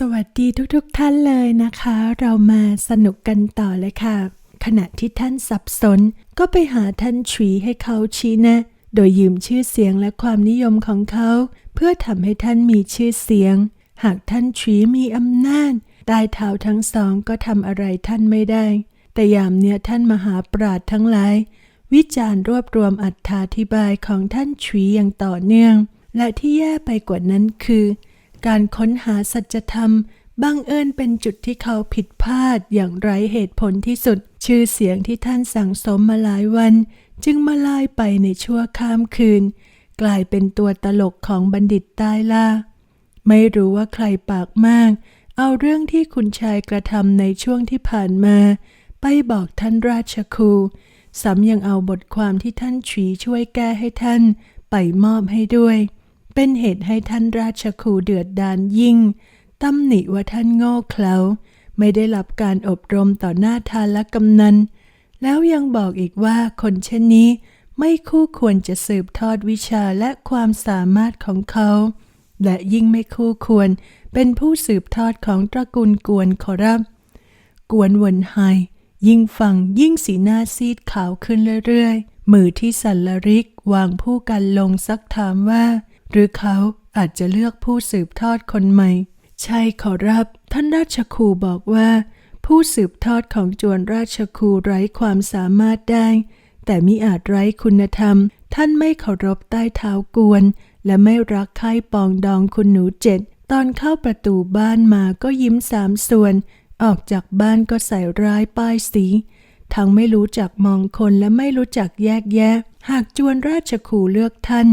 สวัสดีทุกๆทท่านเลยนะคะ เรามาสนุกกันต่อเลยค่ะ ขณะที่ท่านสับสน ก็ไปหาท่านฉีให้เขาชี้แนะ โดยยืมชื่อเสียงและความนิยมของเขา เพื่อทำให้ท่านมีชื่อเสียง หากท่านฉีมีอำนาจใต้เท้าทั้งสองก็ทำอะไรท่านไม่ได้ แต่ยามเนี้ยท่านมหาปราดทั้งหลาย วิจารณ์รวบรวมอัธาธิบายของท่านฉีอย่างต่อเนื่อง และที่แย่ไปกว่านั้นคือ การค้นหาสัจธรรมบังเอิญเป็นจุดที่เขาผิดพลาดอย่างไร้เหตุผลที่สุด ชื่อเสียงที่ท่านสั่งสมมาหลายวัน จึงมาลายไปในชั่วข้ามคืน กลายเป็นตัวตลกของบัณฑิตตายล่า ไม่รู้ว่าใครปากมาก เอาเรื่องที่คุณชายกระทำในช่วงที่ผ่านมา ไปบอกท่านราชครูซ้ำยังเอาบทความที่ท่านฉีช่วยแก้ให้ท่าน ไปมอบให้ด้วย เป็นเหตุให้ท่านราชครูเดือดดานยิ่งตำหนิว่าท่านโง่เขลาไม่ได้รับการอบรมต่อหน้าทานและกำนัน แล้วยังบอกอีกว่าคนเช่นนี้ไม่คู่ควรจะสืบทอดวิชาและความสามารถของเขา และยิ่งไม่คู่ควรเป็นผู้สืบทอดของตระกูลกวนขอรับ กวนวนไฮยิ่งฟังยิ่งสีหน้าซีดขาวขึ้นเรื่อยๆ มือที่สันละริกวางผู้กันลงซักถามว่า หรือเขาอาจจะเลือกผู้สืบทอดคนใหม่ ใช่ขอรับ ท่านราชครูบอกว่า ผู้สืบทอดของจวนราชครูไร้ความสามารถได้ แต่มิอาจไร้คุณธรรม ท่านไม่เคารพใต้เท้ากวน และไม่รักใคร่ปองดองคุณหนูเจ็ด ตอนเข้าประตูบ้านมาก็ยิ้มสามส่วน ออกจากบ้านก็ใส่ร้ายป้ายสีทั้งไม่รู้จักมองคนและไม่รู้จักแยกแยะ หากจวนราชครูเลือกท่าน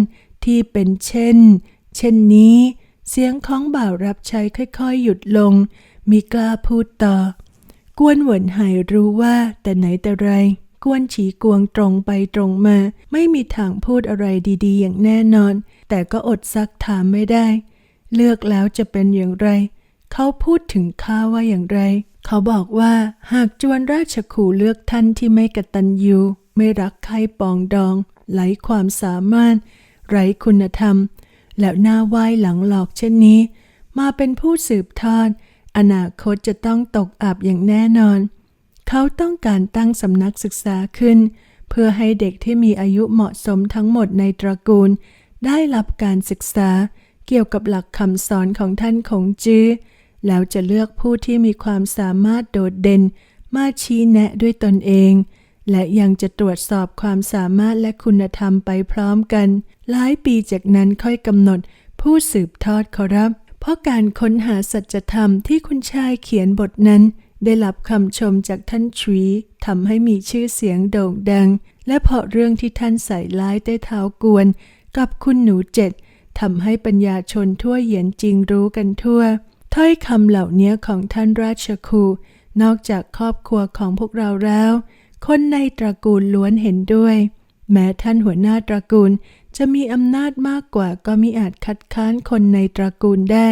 ที่เป็นเช่น เช่นนี้ เสียงของบ่าวรับใช้ค่อยๆ หยุดลง มีกล้าพูดต่อ กวนหวินไหรู้ว่าแต่ไหนแต่ไร กวนฉีกวงตรงไปตรงมา ไม่มีทางพูดอะไรดีๆ อย่างแน่นอน แต่ก็อดซักถามไม่ได้ เลือกแล้วจะเป็นอย่างไร เขาพูดถึงข้าว่าอย่างไร เขาบอกว่าหากจวนราชขู่เลือกท่านที่ไม่กตัญญูไม่รักใครปองดองไร้ความสามารถ ไร้คุณธรรม แล้วหน้าไหว้หลังหลอกเช่นนี้ มาเป็นผู้สืบทอด อนาคตจะต้องตกอับอย่างแน่นอน เขาต้องการตั้งสำนักศึกษาขึ้น เพื่อให้เด็กที่มีอายุเหมาะสมทั้งหมดในตระกูล ได้รับการศึกษาเกี่ยวกับหลักคำสอนของท่านคงจื้อแล้วจะเลือกผู้ที่มีความสามารถโดดเด่นมาชี้แนะด้วยตนเอง และยังจะตรวจสอบความสามารถและคุณธรรมไปพร้อมกัน หลายปีจากนั้นค่อยกำหนดผู้สืบทอดขอรับ เพราะการค้นหาสัจธรรมที่คุณชายเขียนบทนั้น ได้รับคำชมจากท่านชีทำให้มีชื่อเสียงโด่งดัง และเพราะเรื่องที่ท่านใส่ร้ายใต้เท้ากวน กับคุณหนูเจ็ดทำให้ปัญญาชนทั่วเหยียนจริงรู้กันทั่ว ถ้อยคำเหล่านี้ของท่านราชครูนอกจากครอบครัวของพวกเราแล้ว คนในตระกูลล้วนเห็นด้วย แม้ท่านหัวหน้าตระกูลจะมีอำนาจมากกว่าก็มิอาจคัดค้านคนในตระกูลได้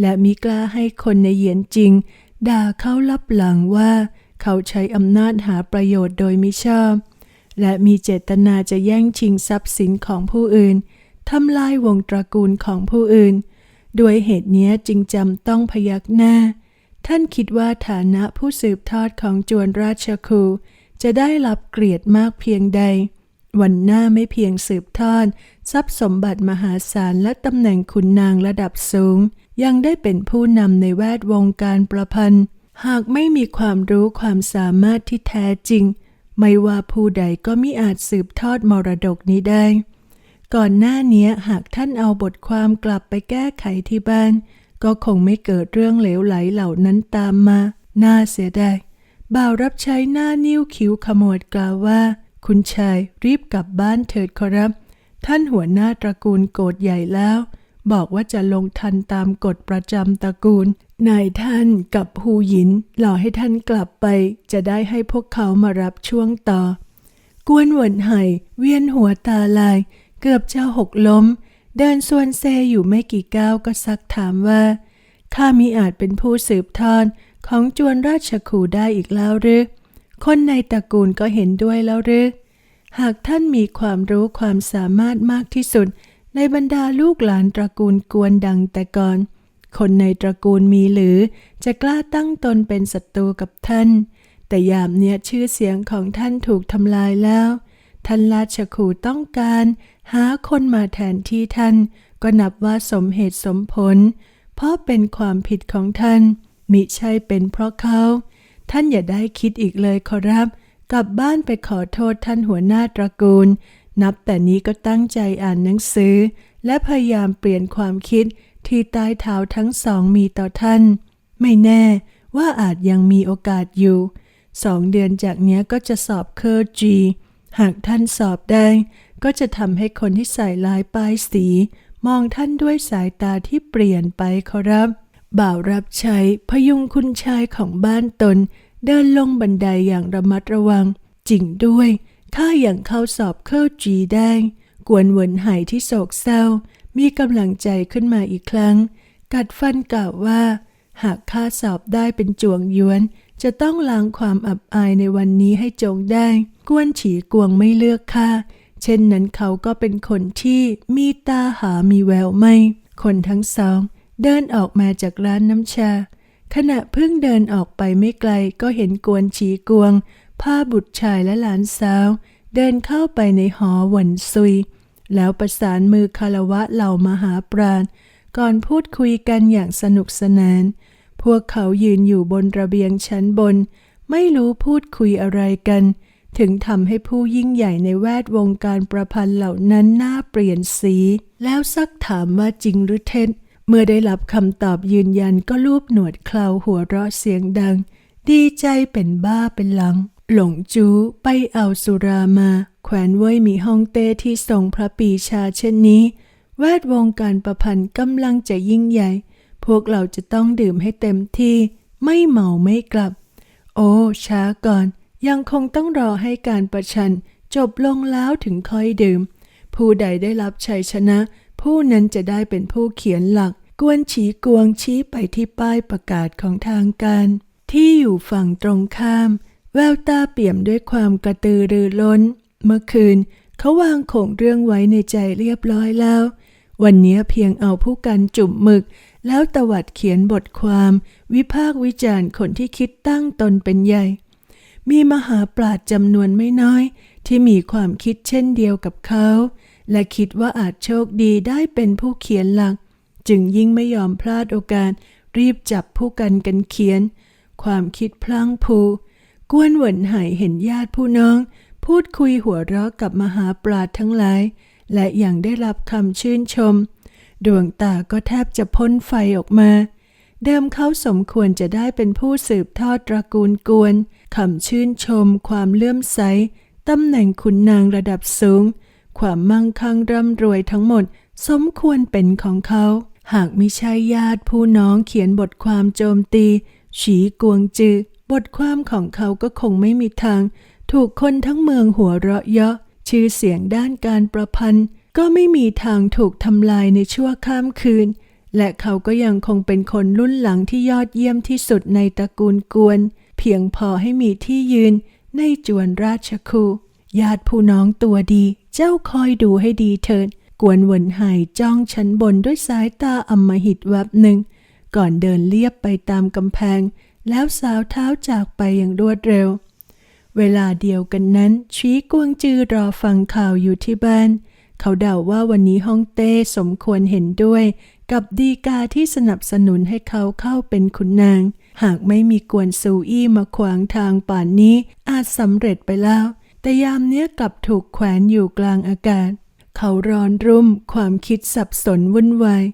และมิกล้าให้คนในเหยียนจริง ด่าเขาลับหลังว่า เขาใช้อำนาจหาประโยชน์โดยมิชอบ และมีเจตนาจะแย่งชิงทรัพย์สินของผู้อื่นทำลายวงตระกูลของผู้อื่น ด้วยเหตุนี้จึงจำต้องพยักหน้า ท่านคิดว่าฐานะผู้สืบทอดของจวนราชคู จะได้รับเกลียดมากเพียงใด วันหน้าไม่เพียงสืบทอดทรัพย์สมบัติมหาศาลและตำแหน่งขุนนางระดับสูง ยังได้เป็นผู้นำในแวดวงการประพันธ์ หากไม่มีความรู้ความสามารถที่แท้จริง ไม่ว่าผู้ใดก็มิอาจสืบทอดมรดกนี้ได้ ก่อนหน้านี้หากท่านเอาบทความกลับไปแก้ไขที่บ้าน ก็คงไม่เกิดเรื่องเหลวไหลเหล่านั้นตามมา น่าเสียดาย บ่าวรับใช้หน้านิ้วคิ้วขมวดกล่าวว่า คุณชายรีบกลับบ้านเถิดขอรับ ท่านหัวหน้าตระกูลโกรธใหญ่แล้ว บอกว่าจะลงทันตามกฎประจำตระกูลนายท่านกับฮูหยินหล่อให้ท่านกลับไป จะได้ให้พวกเขามารับช่วงต่อ กวนหวนไห่เวียนหัวตาลาย เกือบจะหกล้ม เดินส่วนเซอยู่ไม่กี่ก้าวก็ซักถามว่าข้ามิอาจเป็นผู้สืบทอด ของจวนราชคูได้อีกแล้วหรือ คนในตระกูลก็เห็นด้วยแล้วหรือ หากท่านมีความรู้ความสามารถมากที่สุด ในบรรดาลูกหลานตระกูลกวนดังแต่ก่อน คนในตระกูลมีหรือจะกล้าตั้งตนเป็นศัตรูกับท่าน แต่ยามเนี้ยชื่อเสียงของท่านถูกทำลายแล้ว ท่านราชคูต้องการ หาคนมาแทนที่ท่าน ก็นับว่าสมเหตุสมผล เพราะเป็นความผิดของท่าน มิใช่เป็นเพราะเขา ท่านอย่าได้คิดอีกเลยขอรับ กลับบ้านไปขอโทษท่านหัวหน้าตระกูล นับแต่นี้ก็ตั้งใจอ่านหนังสือ และพยายามเปลี่ยนความคิดที่ใต้เท้าทั้งสองมีต่อท่าน ไม่แน่ว่าอาจยังมีโอกาสอยู่ สองเดือนจากนี้ก็จะสอบเคอร์จี หากท่านสอบได้ ก็จะทำให้คนที่ใส่ลายป้ายสี มองท่านด้วยสายตาที่เปลี่ยนไปขอรับ บ่าวรับใช้พยุงคุณชายของบ้านตน เดินลงบันไดอย่างระมัดระวัง จริงด้วยข้าอย่างเข้าสอบเคอร์จีได้ กวนเหวินไหายที่โศกเศร้า มีกำลังใจขึ้นมาอีกครั้ง กัดฟันกล่าวว่า หากข้าสอบได้เป็นจวงยวน จะต้องล้างความอับอายในวันนี้ให้จงได้ กวนฉีกวงไม่เลือกข้าเช่นนั้นเขาก็เป็นคนที่มีตาหามีแววไม่ คนทั้งสอง เดินออกมาจากร้านน้ำชา ขณะเพิ่งเดินออกไปไม่ไกลก็เห็นกวนฉีกวงพาบุตรชายและหลานสาว เดินเข้าไปในหอหวนซุย แล้วประสานมือคารวะเหล่ามหาปราณ ก่อนพูดคุยกันอย่างสนุกสนาน พวกเขายืนอยู่บนระเบียงชั้นบน ไม่รู้พูดคุยอะไรกัน ถึงทำให้ผู้ยิ่งใหญ่ในแวดวงการประพันธ์เหล่านั้นหน้าเปลี่ยนสี แล้วซักถามว่าจริงหรือเท็จ มื่อได้รับคำตอบยืนยันก็ลูบหนวดเคราหัวเราะเสียงดัง ดีใจเป็นบ้าเป็นหลัง หลงจูไปเอาสุรามา แขวนไว้มีห้องเต้ที่ทรงพระปีชาเช่นนี้ แวดวงการประพันธ์กำลังจะยิ่งใหญ่ พวกเราจะต้องดื่มให้เต็มที่ ไม่เมาไม่กลับ โอ้ ช้าก่อน ยังคงต้องรอให้การประชัน จบลงแล้วถึงค่อยดื่ม ผู้ใดได้รับชัยชนะผู้นั้นจะได้เป็นผู้เขียนหลัก กวนฉีกวงชี้ไปที่ป้ายประกาศของทางการ ที่อยู่ฝั่งตรงข้าม แววตาเปี่ยมด้วยความกระตือรือร้น เมื่อคืนเขาวางโขงเรื่องไว้ในใจเรียบร้อยแล้ว วันนี้เพียงเอาผู้กันจุ่มหมึก แล้วตวัดเขียนบทความ วิพากวิจารณ์คนที่คิดตั้งตนเป็นใหญ่ มีมหาปราชญ์จำนวนไม่น้อย ที่มีความคิดเช่นเดียวกับเขา และคิดว่าอาจโชคดีได้เป็นผู้เขียนหลัก จึงยิ่งไม่ยอมพลาดโอกาส รีบจับผู้กันกันเขียน ความคิดพลั้งพูกวนเหวินไหายเห็นญาติผู้น้อง พูดคุยหัวเราะกับมหาปราชญ์ทั้งหลาย และยังได้รับคำชื่นชม ดวงตาก็แทบจะพ่นไฟออกมา เดิมเขาสมควรจะได้เป็นผู้สืบทอดตระกูลกวนคำชื่นชม ความเลื่อมใสตำแหน่งขุนนางระดับสูง ความมั่งคั่งร่ำรวยทั้งหมด สมควรเป็นของเขา หากมิใช่ญาติผู้น้องเขียนบทความโจมตี ฉีกวงจือบทความของเขาก็คงไม่มีทาง ถูกคนทั้งเมืองหัวเราะเยาะชื่อเสียงด้านการประพันธ์ ก็ไม่มีทางถูกทำลายในชั่วข้ามคืน และเขาก็ยังคงเป็นคนรุ่นหลังที่ยอดเยี่ยมที่สุดในตระกูลกวน เพียงพอให้มีที่ยืนในจวนราชคูญาติผู้น้องตัวดี เจ้าคอยดูให้ดีเถิด กวนวนหายจ้องชั้นบนด้วยสายตาอำมหิตวับหนึ่ง ก่อนเดินเลียบไปตามกำแพง แล้วสาวเท้าจากไปอย่างรวดเร็ว เวลาเดียวกันนั้น ชี้กวงจือรอฟังข่าวอยู่ที่บ้าน เขาเดาว่าวันนี้ฮ่องเต้สมควรเห็นด้วย กับดีกาที่สนับสนุนให้เขาเข้าเป็นขุนนาง หากไม่มีกวนซูอี้มาขวางทางป่านนี้อาจสำเร็จไปแล้ว แต่ยามเนี้ยกลับถูกแขวนอยู่กลางอากาศ เขาร้อนรุ่มความคิดสับสนวุ่นวาย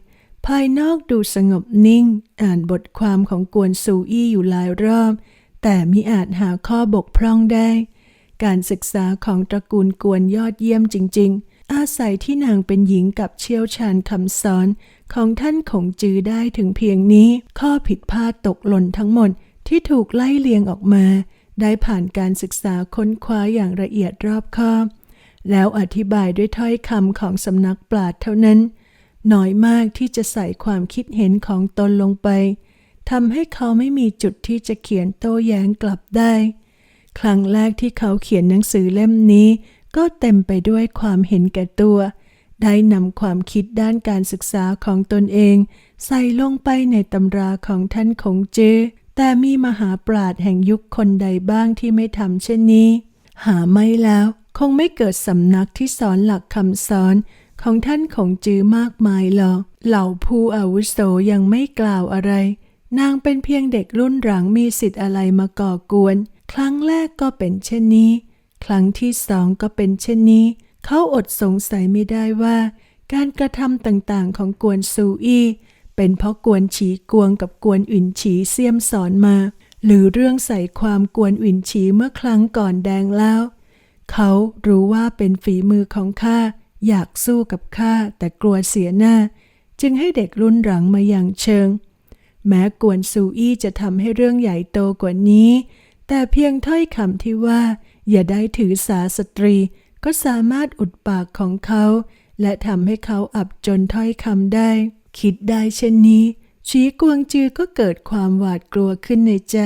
ภายนอกดูสงบนิ่ง อ่านบทความของกวนซูอี้อยู่หลายรอบ แต่มิอาจหาข้อบกพร่องได้ การศึกษาของตระกูลกวนยอดเยี่ยมจริง ๆ อาศัยที่นางเป็นหญิงกับเชี่ยวชาญคำสอนของท่านคงจือได้ถึงเพียงนี้ ข้อผิดพลาดตกหล่นทั้งหมดที่ถูกไล่เลียงออกมา ได้ผ่านการศึกษาค้นคว้าอย่างละเอียดรอบคอบ แล้วอธิบายด้วยถ้อยคำของสำนักปราชญ์เท่านั้น น้อยมากที่จะใส่ความคิดเห็นของตนลงไปทำให้เขาไม่มีจุดที่จะเขียนโต้แย้งกลับได้ ครั้งแรกที่เขาเขียนหนังสือเล่มนี้ ก็เต็มไปด้วยความเห็นแก่ตัว ได้นำความคิดด้านการศึกษาของตนเอง ใส่ลงไปในตำราของท่านคงจื้อแต่มีมหาปราดแห่งยุคคนใดบ้างที่ไม่ทำเช่นนี้ หาไม่แล้ว คงไม่เกิดสำนักที่สอนหลักคำสอนของท่านคงจื้อมากมายหรอก เหล่าผู้อาวุโสยังไม่กล่าวอะไร นางเป็นเพียงเด็กรุ่นหลังมีสิทธิ์อะไรมาก่อกวน ครั้งแรกก็เป็นเช่นนี้ ครั้งที่สองก็เป็นเช่นนี้ เขาอดสงสัยไม่ได้ว่า การกระทำต่างๆของกวนซูอี้เป็นเพราะกวนฉีกวงกับกวนอื่นฉีเสียมสอนมา หรือเรื่องใส่ความกวนอื่นฉีเมื่อครั้งก่อนแดงแล้ว เขารู้ว่าเป็นฝีมือของข้าอยากสู้กับข้าแต่กลัวเสียหน้า จึงให้เด็กรุ่นหลังมาอย่างเชิง แม้กวนซูอี้จะทำให้เรื่องใหญ่โตกว่านี้ แต่เพียงถ้อยคำที่ว่า อย่าได้ถือสาสตรี ก็สามารถอุดปากของเขา และทำให้เขาอับจนถ้อยคำได้ คิดได้เช่นนี้ ชีกวงจือก็เกิดความหวาดกลัวขึ้นในใจ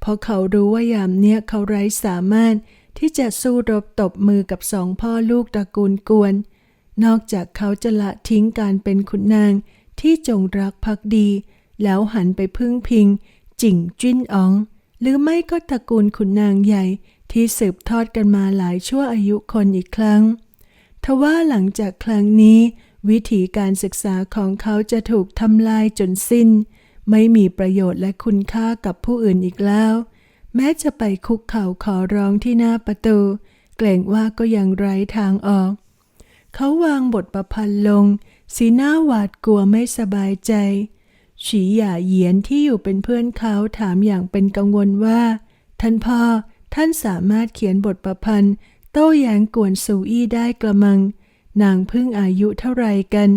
เพราะเขารู้ว่ายามเนี้ยเขาไร้สามารถ ที่จะสู้รบตบมือกับสองพ่อลูกตระกูลกวน นอกจากเขาจะละทิ้งการเป็นขุนนางที่จงรักภักดี แล้วหันไปพึ่งพิง จิ่งจิ้นอ๋อง หรือไม่ก็ตระกูลขุนนางใหญ่ที่สืบทอดกันมาหลายชั่วอายุคนอีกครั้ง ทว่าหลังจากครั้งนี้ วิธีการศึกษาของเขาจะถูกทำลายจนสิ้น ไม่มีประโยชน์และคุณค่ากับผู้อื่นอีกแล้ว แม้จะไปคุกเข่าขอร้องที่หน้าประตู เกรงว่าก็ยังไร้ทางออก เขาวางบทประพันธ์ลง สีหน้าหวาดกลัวไม่สบายใจ ฉีหย่าเหยียนที่อยู่เป็นเพื่อนเขาถามอย่างเป็นกังวลว่า ท่านพ่อ ท่านสามารถเขียนบทประพันธ์ โต้แย้งกวนซูอี้ได้กระมัง นางพิ่งอายุเท่าไรกัน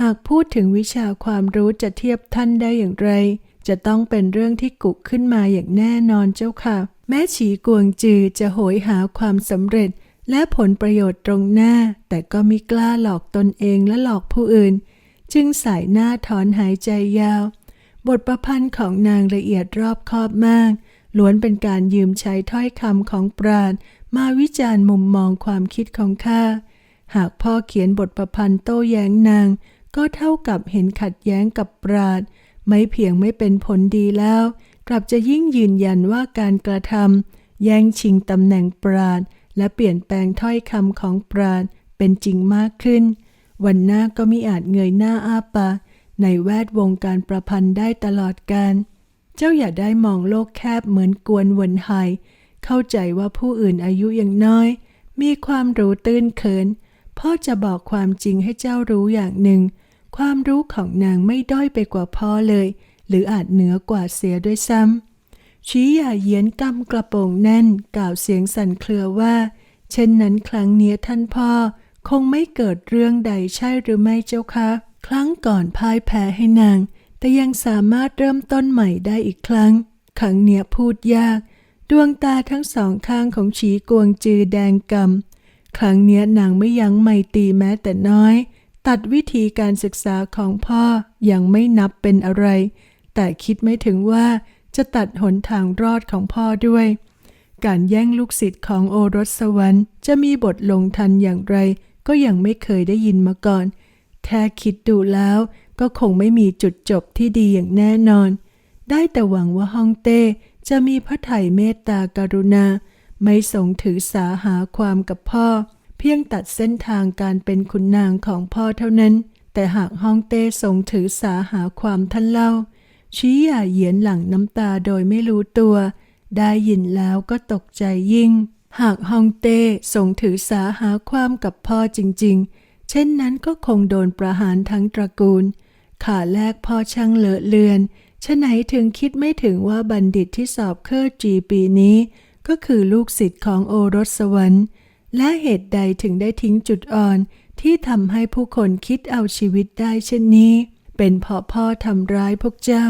หากพูดถึงวิชาความรู้จะเทียบท่านได้อย่างไร จะต้องเป็นเรื่องที่กุกขึ้นมาอย่างแน่นอนเจ้าค่ะ แม้ฉีกวงจือจะโหยหาความสำเร็จ และผลประโยชน์ตรงหน้า แต่ก็มิกล้าหลอกตนเองและหลอกผู้อื่น จึงสายหน้าถอนหายใจยาว บทประพันธ์ของนางละเอียดรอบคอบมาก ล้วนเป็นการยืมใช้ถ้อยคำของปราดมาวิจารณ์มุมมองความคิดของข้าหากพ่อเขียนบทประพันธ์โต้แย้งนาง ก็เท่ากับเห็นขัดแย้งกับปราด ไม่เพียงไม่เป็นผลดีแล้ว กลับจะยิ่งยืนยันว่าการกระทำแย่งชิงตำแหน่งปราดและเปลี่ยนแปลงถ้อยคำของปราดเป็นจริงมากขึ้น วันหน้าก็มิอาจเงยหน้าอ้าปากในแวดวงการประพันธ์ได้ตลอดการ เจ้าอย่าได้มองโลกแคบเหมือนกวนวนไฮเข้าใจว่าผู้อื่นอายุยังน้อย มีความรู้ตื้นเขิน พ่อจะบอกความจริงให้เจ้ารู้อย่างหนึ่ง ความรู้ของนางไม่ด้อยไปกว่าพ่อเลย หรืออาจเหนือกว่าเสียด้วยซ้ำชี้อย่าเยียนกำกระโปรงแน่นกล่าวเสียงสั่นเครือว่า เช่นนั้นครั้งเนี้ยท่านพ่อ คงไม่เกิดเรื่องใดใช่หรือไม่เจ้าคะ ครั้งก่อนพ่ายแพ้ให้นาง แต่ยังสามารถเริ่มต้นใหม่ได้อีกครั้ง ครั้งเนี้ยพูดยาก ดวงตาทั้งสองข้างของฉีกวงจือแดงกำครั้งเนี้ยนางไม่ยั้งไม่ตีแม้แต่น้อย ตัดวิธีการศึกษาของพ่อยังไม่นับเป็นอะไร แต่คิดไม่ถึงว่าจะตัดหนทางรอดของพ่อด้วย การแย่งลูกศิษย์ของโอรสสวรรค์จะมีบทลงทันอย่างไร ก็ยังไม่เคยได้ยินมาก่อนแค่คิดดูแล้วก็คงไม่มีจุดจบที่ดีอย่างแน่นอน ได้แต่หวังว่าฮ่องเต้จะมีพระไถ่เมตตากรุณา ไม่ทรงถือสาหาความกับพ่อ เพียงตัดเส้นทางการเป็นขุนนางของพ่อเท่านั้น แต่หากฮ่องเต้ทรงถือสาหาความท่านเล่า ชี้หย่าเหยียนหลังน้ำตาโดยไม่รู้ตัว ได้ยินแล้วก็ตกใจยิ่ง หากฮ่องเต้ทรงถือสาหาความกับพ่อจริง ๆ เช่นนั้นก็คงโดนประหารทั้งตระกูล ขาแรกพ่อช่างเลอะเลือนฉะไหนถึงคิดไม่ถึงว่าบัณฑิตที่สอบเคอร์จีปีนี้ ก็คือลูกศิษย์ของโอรสสวรรค์ และเหตุใดถึงได้ทิ้งจุดอ่อนที่ทำให้ผู้คนคิดเอาชีวิตได้เช่นนี้ เป็นเพราะพ่อทำร้ายพวกเจ้า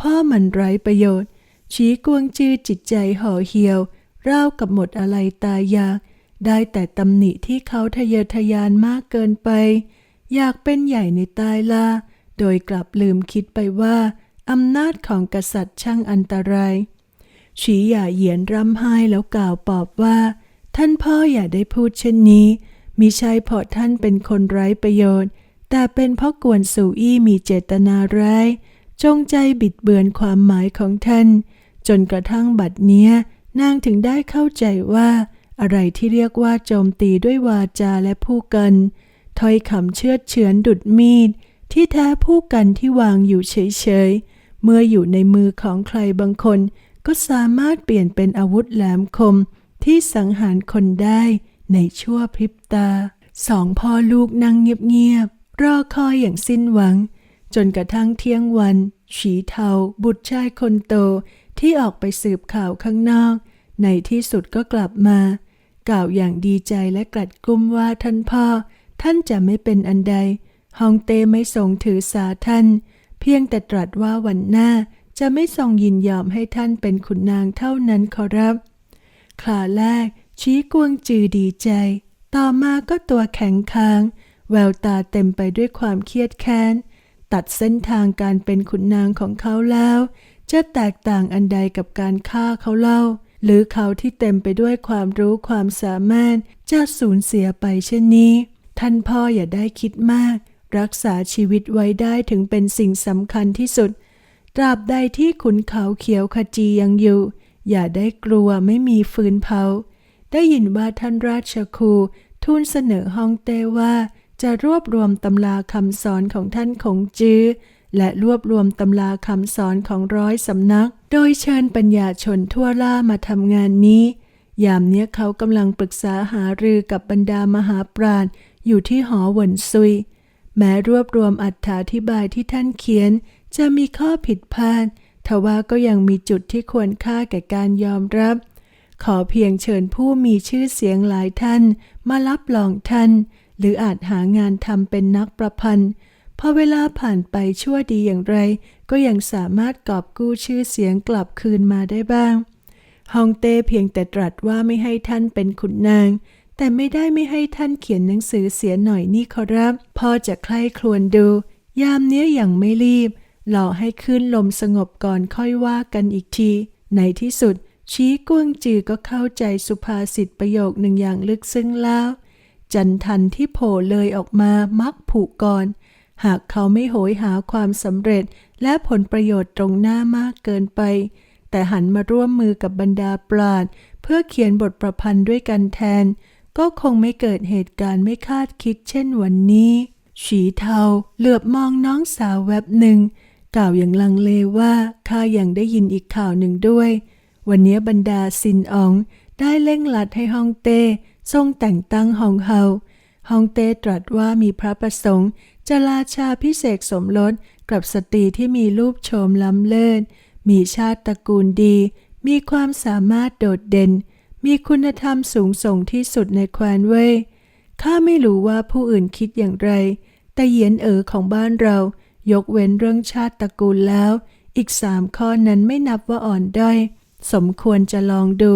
พ่อมันไร้ประโยชน์ ชี้กวงจือจิตใจห่อเหี่ยวราวกับหมดอะไรตายอยาก ได้แต่ตำหนิที่เขาทะเยอทะยานมากเกินไป อยากเป็นใหญ่ในตายลาโดยกลับลืมคิดไปว่าอำนาจของกษัตริย์ช่างอันตรายฉีหย่าเหยียนร่ำไห้แล้วกล่าวปอบว่า ท่านพ่ออย่าได้พูดเช่นนี้มิใช่เพราะท่านเป็นคนไร้ประโยชน์ แต่เป็นเพราะกวนสูอี้มีเจตนาร้าย จงใจบิดเบือนความหมายของท่าน จนกระทั่งบัดเนี้ยนางถึงได้เข้าใจว่า อะไรที่เรียกว่าโจมตีด้วยวาจาและผู้กันถ้อยคำเชือดเฉือนดุดมีด ที่แท้ผู้กันที่วางอยู่เฉยๆ เมื่ออยู่ในมือของใครบางคน ก็สามารถเปลี่ยนเป็นอาวุธแหลมคม ที่สังหารคนได้ในชั่วพริบตา สองพ่อลูกนั่งเงียบๆรอคอยอย่างสิ้นหวัง จนกระทั่งเที่ยงวัน ฉีเทาบุตรชายคนโตที่ออกไปสืบข่าวข้างนอก ในที่สุดก็กลับมา กล่าวอย่างดีใจและกลัดกลุ้มว่าท่านพ่อ ท่านจะไม่เป็นอันใดฮองเต้ไม่ทรงถือสาท่าน เพียงแต่ตรัสว่าวันหน้าจะไม่ทรงยินยอมให้ท่านเป็นขุนนางเท่านั้นขอรับ คลาแรก ชี้กวงจือดีใจ ต่อมาก็ตัวแข็งค้าง แววตาเต็มไปด้วยความเครียดแค้น ตัดเส้นทางการเป็นขุนนางของเขาแล้ว จะแตกต่างอันใดกับการฆ่าเขาเล่า หรือเขาที่เต็มไปด้วยความรู้ความสามารถจะสูญเสียไปเช่นนี้ ท่านพ่ออย่าได้คิดมาก รักษาชีวิตไว้ได้ถึงเป็นสิ่งสำคัญที่สุด ตราบใดที่ขุนเขาเขียวขจียังอยู่ อย่าได้กลัวไม่มีฟืนเผา ได้ยินว่าท่านราชครูทูลเสนอฮองเต้ว่า จะรวบรวมตำราคำสอนของท่านคงจื้อ และรวบรวมตำราคำสอนของร้อยสำนัก โดยเชิญปัญญาชนทั่วล่ามาทำงานนี้ ยามเนี้ยเขากำลังปรึกษาหารือกับบรรดามหาปราชญ์อยู่ที่หอหวนซุย แม้รวบรวมอัธาธิบายที่ท่านเขียน จะมีข้อผิดพลาด ทว่าก็ยังมีจุดที่ควรค่าแก่การยอมรับ ขอเพียงเชิญผู้มีชื่อเสียงหลายท่าน มารับรองท่าน หรืออาจหางานทำเป็นนักประพันธ์พอเวลาผ่านไปชั่วดีอย่างไร ก็ยังสามารถกอบกู้ชื่อเสียงกลับคืนมาได้บ้างฮองเต้เพียงแต่ตรัสว่าไม่ให้ท่านเป็นขุนนาง แต่ไม่ได้ไม่ให้ท่านเขียนหนังสือเสียหน่อยนี่ขอรับพ่อจะใคร่ครวญดู ยามเนี้ยอย่างไม่รีบ หล่อให้ขึ้นลมสงบก่อนค่อยว่ากันอีกที ในที่สุด ชี้กวงจือก็เข้าใจสุภาษิตประโยคหนึ่งอย่างลึกซึ้งแล้ว จันทันที่โผล่เลยออกมามักผูกก่อน หากเขาไม่โหยหาความสำเร็จและผลประโยชน์ตรงหน้ามากเกินไป แต่หันมาร่วมมือกับบรรดาปราดเพื่อเขียนบทประพันธ์ด้วยกันแทน ก็คงไม่เกิดเหตุการณ์ไม่คาดคิดเช่นวันนี้ฉีเทาเหลือบมองน้องสาวแวบหนึ่ง กล่าวอย่างลังเลว่าข้ายังได้ยินอีกข่าวหนึ่งด้วย วันนี้บรรดาซินอองได้เร่งลัดให้ฮองเต้ทรงแต่งตั้งฮองเฮาฮองเต้ตรัสว่ามีพระประสงค์ จะราชาพิเศษสมรสกับสตรีที่มีรูปโฉมล้ำเลิศ มีชาติตระกูลดี มีความสามารถโดดเด่น มีคุณธรรมสูงส่งที่สุดในแคว้นเว่ยข้าไม่รู้ว่าผู้อื่นคิดอย่างไร แต่เหยียนเอ๋อของบ้านเรา ยกเว้นเรื่องชาติตระกูลแล้ว อีกสามข้อนั้นไม่นับว่าอ่อนด้อย สมควรจะลองดู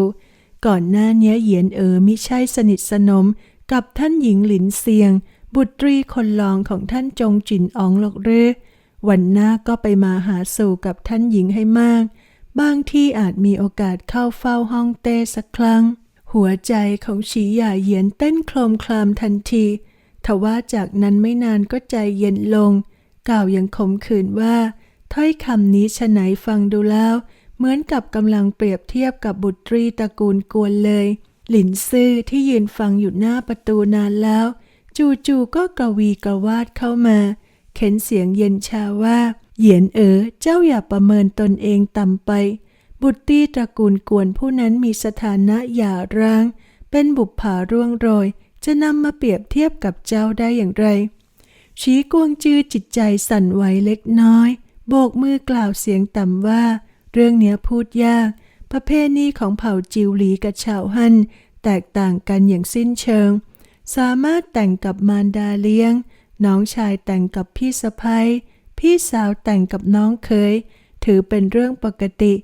ก่อนหน้าเนี้เหยียนเอ๋อมิใช่สนิทสนม กับท่านหญิงหลินเซียง บุตรีคนรองของท่านจงจินอองหรอกหรือวันหน้าก็ไปมาหาสู่กับท่านหญิงให้มาก บางที่อาจมีโอกาสเข้าเฝ้าห้องเต้สักครั้ง หัวใจของฉีหย่าเหยียนเต้นโครมคลามทันที ทว่าจากนั้นไม่นานก็ใจเย็นลง กล่าวยังขมขื่นว่า ถ้อยคำนี้ฉะไหนฟังดูแล้ว เหมือนกับกำลังเปรียบเทียบกับบุตรีตระกูลกวนเลย หลินซื่อที่ยืนฟังอยู่หน้าประตูนานแล้ว จู่ๆก็กระวีกระวาดเข้ามา เข็นเสียงเย็นชาว่า เหยียนเอ๋อเจ้าอย่าประเมินตนเองต่ำไป บุตรีตระกูลกวนผู้นั้นมีสถานะหย่าร้าง เป็นบุปผาร่วงโรยจะนำมาเปรียบเทียบกับเจ้าได้อย่างไร ชี้กวงจื้อจิตใจสั่นไหวเล็กน้อย โบกมือกล่าวเสียงต่ำว่า เรื่องเนี้ยพูดยาก ประเพณีของเผ่าจิวหลีกับชาวฮั่นแตกต่างกันอย่างสิ้นเชิง สามารถแต่งกับมารดาเลี้ยง น้องชายแต่งกับพี่สะพ้ยพี่สาวแต่งกับน้องเคย ถือเป็นเรื่องปกติ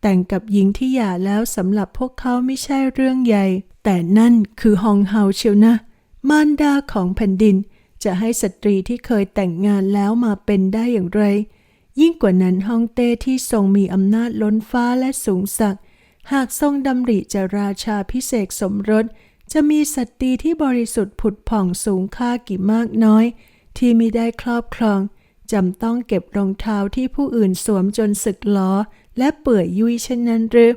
แต่งกับหญิงที่หย่าแล้วสำหรับพวกเขาไม่ใช่เรื่องใหญ่ แต่นั่นคือฮองเฮาเชียวนะ มารดาของแผ่นดิน จะให้สตรีที่เคยแต่งงานแล้วมาเป็นได้อย่างไร ยิ่งกว่านั้นฮ่องเต้ที่ทรงมีอำนาจล้นฟ้าและสูงสักหากทรงดำริจะราชาพิเศษสมรส จะมีสตรีที่บริสุทธิ์ผุดผ่องสูงค่ากี่มากน้อย ที่มิได้ครอบครองจำต้องเก็บรองเท้าที่ผู้อื่นสวมจนสึกล้อ และเปื่อยยุ่ยเช่นนั้นหรือ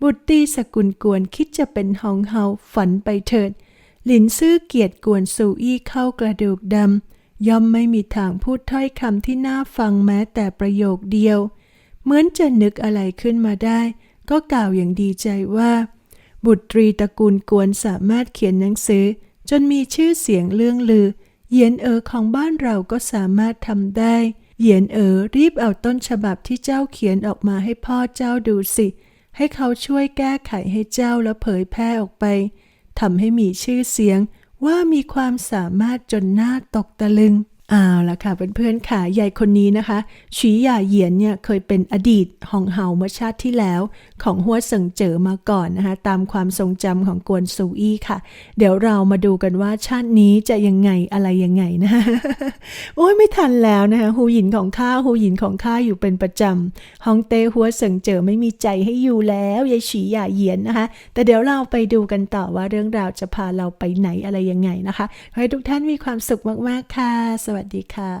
บุตรตีสกุลกวนคิดจะเป็นหองเฮาฝันไปเถิด หลินซื่อเกียรติกวนซูอี้เข้ากระดูกดำย่อมไม่มีทางพูดถ้อยคำที่น่าฟังแม้แต่ประโยคเดียว เหมือนจะนึกอะไรขึ้นมาได้ ก็กล่าวอย่างดีใจว่า บุตรีตระกูลกวนสามารถเขียนหนังสือ จนมีชื่อเสียงเรื่องลือเหยียนเอ๋อของบ้านเราก็สามารถทำได้เหยียนเอ๋อรีบเอาต้นฉบับที่เจ้าเขียนออกมาให้พ่อเจ้าดูสิ ให้เขาช่วยแก้ไขให้เจ้าแล้วเผยแพร่ออกไป ทำให้มีชื่อเสียงว่ามีความสามารถจนน่าตกตะลึง เอาละค่ะเพื่อนๆค่ะยายคนนี้นะคะฉีหย่าเหยียนเนี่ยเคยเป็นอดีตหองเฮาเมื่อชาติที่แล้วของหัวเสิงเจ๋อมาก่อนนะคะตามความทรงจำของกวนซูอี้ค่ะ เดี๋ยวเรามาดูกันว่าชาตินี้จะยังไงอะไรยังไงนะโอ้ยไม่ทันแล้วนะคะหูหยินของข้าหูหยินของข้าอยู่เป็นประจำฮองเต้หัวเสิงเจ๋อไม่มีใจให้อยู่แล้วยายฉีหย่าเหยียนนะคะ แต่เดี๋ยวเราไปดูกันต่อว่าเรื่องราวจะพาเราไปไหนอะไรยังไงนะคะขอให้ทุกท่านมีความสุขมากๆค่ะสวัสดีค่ะ